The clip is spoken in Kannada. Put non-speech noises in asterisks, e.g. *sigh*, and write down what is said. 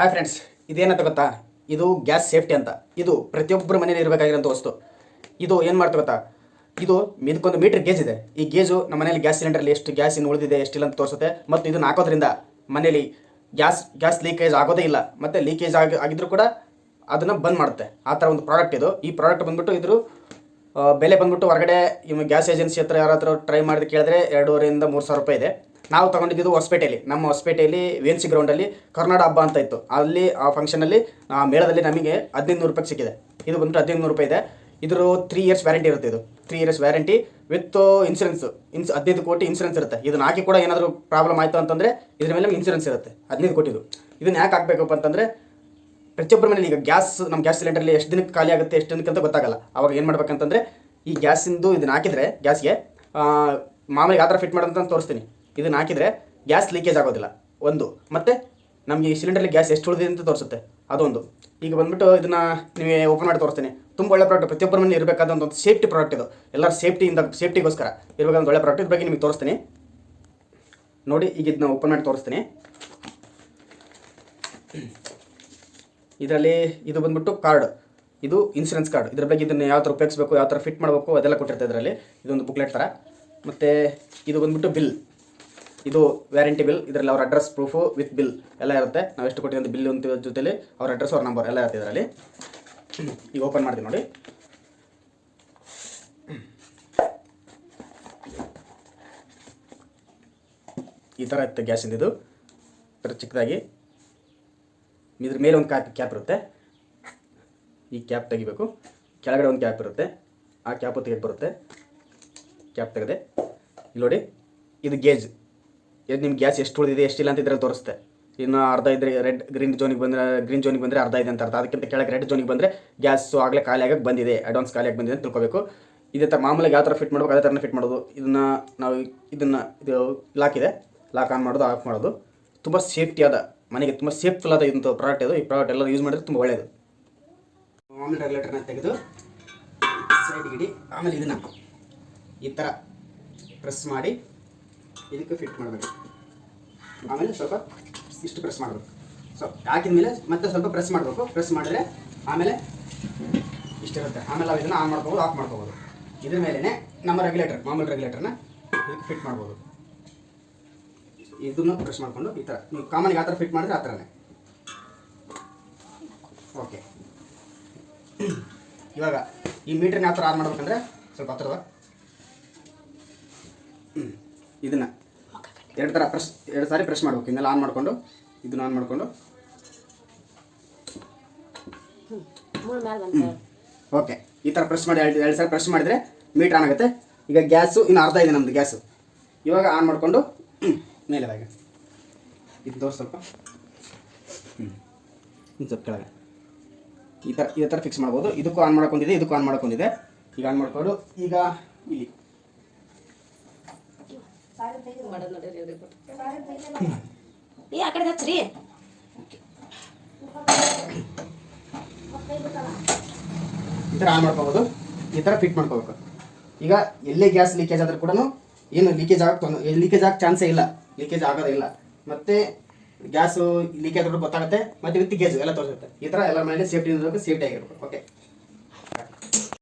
ಹಾಯ್ ಫ್ರೆಂಡ್ಸ್ ಇದೇನಂತ ಗೊತ್ತಾ? ಇದು ಗ್ಯಾಸ್ ಸೇಫ್ಟಿ ಅಂತ. ಇದು ಪ್ರತಿಯೊಬ್ಬರ ಮನೇಲಿ ಇರಬೇಕಾಗಿರೋಂಥ ವಸ್ತು. ಇದು ಏನು ಮಾಡ್ತಾ ಗೊತ್ತಾ? ಇದು ಇದಕ್ಕೊಂದು ಮೀಟರ್ ಗೇಜ್ ಇದೆ. ಈ ಗೇಜು ನಮ್ಮ ಮನೇಲಿ ಗ್ಯಾಸ್ ಸಿಲಿಂಡರ್ಲಿ ಎಷ್ಟು ಗ್ಯಾಸ್ ಇನ್ನು ಉಳಿದಿದೆ ಎಷ್ಟಿಲ್ಲ ಅಂತ ತೋರಿಸುತ್ತೆ. ಮತ್ತು ಇದನ್ನು ಹಾಕೋದ್ರಿಂದ ಮನೇಲಿ ಗ್ಯಾಸ್ ಗ್ಯಾಸ್ ಲೀಕೇಜ್ ಆಗೋದೇ ಇಲ್ಲ. ಮತ್ತು ಲೀಕೇಜ್ ಆಗಿ, ಆಗಿದ್ರೂ ಕೂಡ ಅದನ್ನು ಬಂದ್ ಮಾಡುತ್ತೆ. ಆ ಥರ ಒಂದು ಪ್ರಾಡಕ್ಟ್ ಇದು. ಈ ಪ್ರಾಡಕ್ಟ್ ಬಂದ್ಬಿಟ್ಟು ಇದ್ರ ಬೆಲೆ ಬಂದ್ಬಿಟ್ಟು ಹೊರಗಡೆ ಇವ್ ಗ್ಯಾಸ್ ಏಜೆನ್ಸಿ ಹತ್ರ ಯಾರಾದರೂ ಟ್ರೈ ಮಾಡಿದ ಕೇಳಿದ್ರೆ ಎರಡೂವರೆಯಿಂದ ಮೂರು ಸಾವಿರ ರೂಪಾಯಿ ಇದೆ. ನಾವು ತಗೊಂಡಿದ್ದು ಹೊಸಪೇಟೆಯಲ್ಲಿ. ನಮ್ಮ ಹೊಸಪೇಟೆಯಲ್ಲಿ ವಿ ಎನ್ ಸಿ ಗ್ರೌಂಡಲ್ಲಿ ಕರ್ನಾಟಕ ಹಬ್ಬ ಅಂತ ಇತ್ತು. ಅಲ್ಲಿ ಆ ಫಂಕ್ಷನಲ್ಲಿ ಆ ಮೇಳದಲ್ಲಿ ನಮಗೆ ಹದಿನೈದು ನೂರು ರೂಪಾಯಿ ಸಿಕ್ಕಿದೆ. ಇದು ಬಂದ್ಬಿಟ್ಟು ಹದಿನೈದು ನೂರು ರೂಪಾಯಿ ಇದೆ. ಇದ್ರ ತ್ರೀ ಇಯರ್ಸ್ ವ್ಯಾರಂಟಿ ಇರುತ್ತೆ ಇದು. Three years warranty with insurance ಇನ್ಸ್ ಹದಿನೈದು ಕೋಟಿ ಇನ್ಸೂರೆನ್ಸ್ ಇರುತ್ತೆ. ಇದನ್ನ ಹಾಕಿ ಕೂಡ ಏನಾದರೂ ಪ್ರಾಬ್ಲಮ್ ಆಯಿತು ಅಂತಂದರೆ ಇದ್ರ ಮೇಲೆ ಇನ್ಸೂರೆನ್ಸ್ ಇರುತ್ತೆ. ಹದಿನೈದು ಕೋಟಿದು ಇದನ್ನ ಯಾಕೆ ಹಾಕಬೇಕಪ್ಪ ಅಂತಂದರೆ ಪ್ರತಿಯೊಬ್ಬರ ಮೇಲೆ ಈಗ ಗ್ಯಾಸ್ ನಮ್ಮ ಗ್ಯಾಸ್ ಸಿಲಿಂಡರ್ಲಿ ಎಷ್ಟು ದಿನಕ್ಕೆ ಖಾಲಿ ಆಗುತ್ತೆ, ಎಷ್ಟು ದಿನಕ್ಕೆ ಅಂತ ಗೊತ್ತಾಗಲ್ಲ. ಅವಾಗ ಏನು ಮಾಡ್ಬೇಕಂತಂದರೆ ಈ ಗ್ಯಾಸಿಂದು ಇದನ್ನ ಹಾಕಿದರೆ, ಗ್ಯಾಸ್ಗೆ ಮಾಮೂಲಿ ಆ ಥರ ಫಿಟ್ ಮಾಡೋದಂತ ತೋರಿಸ್ತೀನಿ. ಇದನ್ನ ಹಾಕಿದ್ರೆ ಗ್ಯಾಸ್ ಲೀಕೇಜ್ ಆಗೋದಿಲ್ಲ. ಒಂದು. ಮತ್ತು ನಮಗೆ ಈ ಸಿಲಿಂಡರ್ಲಿ ಗ್ಯಾಸ್ ಎಷ್ಟು ಉಳಿದಿದೆ ಅಂತ ತೋರಿಸುತ್ತೆ. ಅದೊಂದು. ಈಗ ಬಂದ್ಬಿಟ್ಟು ಇದನ್ನ ನೀವು ಓಪನ್ ಮಾಡಿ ತೋರಿಸ್ತೀನಿ. ತುಂಬ ಒಳ್ಳೆ ಪ್ರಾಡಕ್ಟ್ ಪ್ರತಿಯೊಬ್ಬರ ಮನೆ ಇರಬೇಕಾದ ಒಂದು ಸೇಫ್ಟಿ ಪ್ರಾಡಕ್ಟ್ ಇದು. ಎಲ್ಲರ ಸೇಫ್ಟಿಯಿಂದ ಸೇಫ್ಟಿಗೋಸ್ಕರ ಇರಬೇಕಾದ ಒಳ್ಳೆ ಪ್ರಾಡಕ್ಟ್ ಇದ್ರ ಬಗ್ಗೆ ನಿಮಗೆ ತೋರಿಸ್ತೀನಿ. ನೋಡಿ, ಈಗ ಇದನ್ನ ಓಪನ್ ಮಾಡಿ ತೋರಿಸ್ತೀನಿ. ಇದರಲ್ಲಿ ಇದು ಬಂದ್ಬಿಟ್ಟು ಕಾರ್ಡ್ ಇದು ಇನ್ಸೂರೆನ್ಸ್ ಕಾರ್ಡ್ ಇದ್ರ ಬಗ್ಗೆ ಇದನ್ನು ಯಾವ ಥರ ಉಪಯೋಗಿಸ್ಬೇಕು ಯಾವ ಥರ ಫಿಟ್ ಮಾಡಬೇಕು ಅದೆಲ್ಲ ಕೊಟ್ಟಿರ್ತದೆ ಇದರಲ್ಲಿ. ಇದೊಂದು ಬುಕ್ಲೆಟ್ ಥರ ಮತ್ತು ಇದು ಬಂದ್ಬಿಟ್ಟು ಬಿಲ್ ಇದು ವ್ಯಾರಂಟಿ ಬಿಲ್ ಇದರಲ್ಲಿ ಅವ್ರ ಅಡ್ರೆಸ್ ಪ್ರೂಫು ವಿತ್ ಬಿಲ್ ಎಲ್ಲ ಇರುತ್ತೆ. ನಾವು ಎಷ್ಟು ಕೊಟ್ಟಿದ್ದು ಬಿಲ್ ಅಂತ ಜೊತೆಲಿ ಅವ್ರ ಅಡ್ರೆಸ್ ಅವ್ರ ನಂಬರ್ ಎಲ್ಲ ಇರುತ್ತೆ ಇದರಲ್ಲಿ. *clears throat* ಈಗ ಓಪನ್ ಮಾಡ್ತೀನಿ ನೋಡಿ. ಈ ಥರ ಇತ್ತು ಗ್ಯಾಸಿಂದ ಇದು ಥರ ಚಿಕ್ಕದಾಗಿ. ಇದ್ರ ಮೇಲೆ ಒಂದು ಕ್ಯಾಪ್ ಕ್ಯಾಪ್ ಇರುತ್ತೆ. ಈ ಕ್ಯಾಪ್ ತೆಗಿಬೇಕು. ಕೆಳಗಡೆ ಒಂದು ಕ್ಯಾಪ್ ಇರುತ್ತೆ. ಆ ಕ್ಯಾಪು ತೆಗೆದು ಬರುತ್ತೆ. ಕ್ಯಾಪ್ ತೆಗೆದೆ. ಇಲ್ಲಿ ನೋಡಿ, ಇದು ಗೇಜ್ ಇದು ನಿಮ್ಮ ಗ್ಯಾಸ್ ಎಷ್ಟು ಉಳಿದಿದೆ ಎಷ್ಟಿಲ್ಲ ಅಂತ ಇದ್ರಲ್ಲಿ ತೋರಿಸುತ್ತೆ ಇನ್ನು ಅರ್ಧ ಇದ್ರೆ ರೆಡ್ ಗ್ರೀನ್ ಜೋನಿಗೆ ಬಂದರೆ ಗ್ರೀನ್ ಜೋನಿಗೆ ಬಂದರೆ ಅರ್ಧ ಇದೆ ಅಂತ ಅರ್ಥ. ಅದಕ್ಕಿಂತ ಕೆಳಗೆ ರೆಡ್ ಜೋನಿಗೆ ಬಂದರೆ ಗ್ಯಾಸು ಆಗಲೇ ಖಾಲಿ ಆಗಕ್ಕೆ ಬಂದಿದೆ ಅಡ್ವಾನ್ಸ್ ಖಾಲಿ ಆಗಿ ಬಂದಿದೆ ಅಂತ ತಿಳ್ಕೊಬೇಕು. ಇದೇ ಥರ ಮಾಮೂಲಿಗೆ ಯಾವ ಥರ ಫಿಟ್ ಮಾಡಬೇಕು, ಅದೇ ಥರನೇ ಫಿಟ್ ಮಾಡೋದು. ಇದನ್ನು ನಾವು ಇದನ್ನು ಇದು ಲಾಕ್ ಇದೆ. ಲಾಕ್ ಆನ್ ಮಾಡೋದು ಆಫ್ ಮಾಡೋದು. ತುಂಬ ಸೇಫ್ಟಿ ಆದ, ಮನೆಗೆ ತುಂಬ ಸೇಫ್ಫುಲ್ ಆದ ಇಂಥ ಪ್ರಾಡಕ್ಟ್ ಇದು. ಈ ಪ್ರಾಡಕ್ಟ್ ಎಲ್ಲರೂ ಯೂಸ್ ಮಾಡಿದ್ರೆ ತುಂಬ ಒಳ್ಳೆಯದು ಮಾಮೂಲಿ ರೆಗ್ಯುಲೇಟರ್ನ ತೆಗೆದು ಇಡಿ. ಆಮೇಲೆ ಇದನ್ನು ಈ ಥರ ಪ್ರೆಸ್ ಮಾಡಿ. ಇದಕ್ಕೆ ಫಿಟ್ ಮಾಡಬೇಕು. ಆಮೇಲೆ ಸ್ವಲ್ಪ ಇಷ್ಟು ಪ್ರೆಸ್ ಮಾಡಬೇಕು. ಸೊ ಹಾಕಿದ ಮೇಲೆ ಮತ್ತೆ ಸ್ವಲ್ಪ ಪ್ರೆಸ್ ಮಾಡಬೇಕು. ಪ್ರೆಸ್ ಮಾಡಿದ್ರೆ ಆಮೇಲೆ ಇಷ್ಟಿರುತ್ತೆ. ಆಮೇಲೆ ನಾವು ಇದನ್ನು ಆನ್ ಮಾಡ್ಕೋಬೋದು ಆಫ್ ಮಾಡ್ಕೋಬೋದು. ಇದ್ರ ಮೇಲೇ ನಮ್ಮ ರೆಗ್ಯುಲೇಟರ್ ಮಾಮೂಲಿ ರೆಗ್ಯುಲೇಟರ್ನ ಇದಕ್ಕೆ ಫಿಟ್ ಮಾಡ್ಬೋದು. ಇದನ್ನು ಪ್ರೆಸ್ ಮಾಡಿಕೊಂಡು ಈ ಥರ ನೀವು ಕಾಮನ್ಗೆ ಆ ಥರ ಫಿಟ್ ಮಾಡಿದ್ರೆ ಆ ಥರನೇ ಓಕೆ ಇವಾಗ ಈ ಮೀಟ್ರನ್ನ ಯಾವ ಥರ ಆನ್ ಮಾಡ್ಬೇಕಂದ್ರೆ ಸ್ವಲ್ಪ ಹತ್ತಿರದ ಇದನ್ನು. ಎರಡು ಥರ ಪ್ರೆಸ್, ಎರಡು ಸಾರಿ ಪ್ರೆಸ್ ಮಾಡಬೇಕು. ಇನ್ನೆಲ್ಲ ಆನ್ ಮಾಡಿಕೊಂಡು, ಇದನ್ನ ಆನ್ ಮಾಡಿಕೊಂಡು. ಓಕೆ. ಈ ಥರ ಪ್ರೆಸ್ ಮಾಡಿ, ಎರಡು ಎರಡು ಸಾರಿ ಪ್ರೆಸ್ ಮಾಡಿದರೆ ಮೀಟ್ರ್ ಆನ್ ಆಗುತ್ತೆ. ಈಗ ಗ್ಯಾಸು, ಇನ್ನು ಅರ್ಧ ಇದೆ ನಮ್ಮದು ಗ್ಯಾಸು. ಇವಾಗ ಆನ್ ಮಾಡಿಕೊಂಡು ಮೇಲೆ ಇದು ತೋರಿಸಿ ಸ್ವಲ್ಪ. ಹ್ಞೂ ಇನ್ನು ಸ್ವಲ್ಪ ಕೆಳಗೆ. ಈ ಥರ ಇದೇ ಥರ ಫಿಕ್ಸ್ ಮಾಡ್ಬೋದು. ಇದಕ್ಕೂ ಆನ್ ಮಾಡ್ಕೊಂಡಿದೆ, ಇದಕ್ಕೂ ಆನ್ ಮಾಡ್ಕೊಂಡಿದೆ. ಈಗ ಆನ್ ಮಾಡ್ಕೊಂಡು, ಈಗ ಇಲ್ಲಿ. ಮಾಡೋದು ಆ ಕಡೆ ಈ ಥರ ಆನ್ ಮಾಡ್ಕೋಬೋದು. ಈ ಥರ ಫಿಟ್ ಮಾಡ್ಕೋಬೇಕು. ಈಗ ಎಲ್ಲೇ ಗ್ಯಾಸ್ ಲೀಕೇಜ್ ಆದರೂ ಕೂಡ ಏನು ಲೀಕೇಜ್ ಆಗ ಲೀಕೇಜ್ ಆಗೋ ಚಾನ್ಸೇ ಇಲ್ಲ. ಲೀಕೇಜ್ ಆಗೋದೇ ಇಲ್ಲ. ಮತ್ತೆ ಗ್ಯಾಸು ಲೀಕೇಜ್ ಆದರೂ ಗೊತ್ತಾಗುತ್ತೆ, ಮತ್ತೆ ವಿತ್ ಗೇಜ್ ಎಲ್ಲ ತೋರಿಸುತ್ತೆ. ಈ ಥರ ಎಲ್ಲ ಮನೇಲಿ ಸೇಫ್ಟಿ ಇರಬೇಕು ಸೇಫ್ಟಿ ಆಗಿರ್ಬೇಕು. ಓಕೆ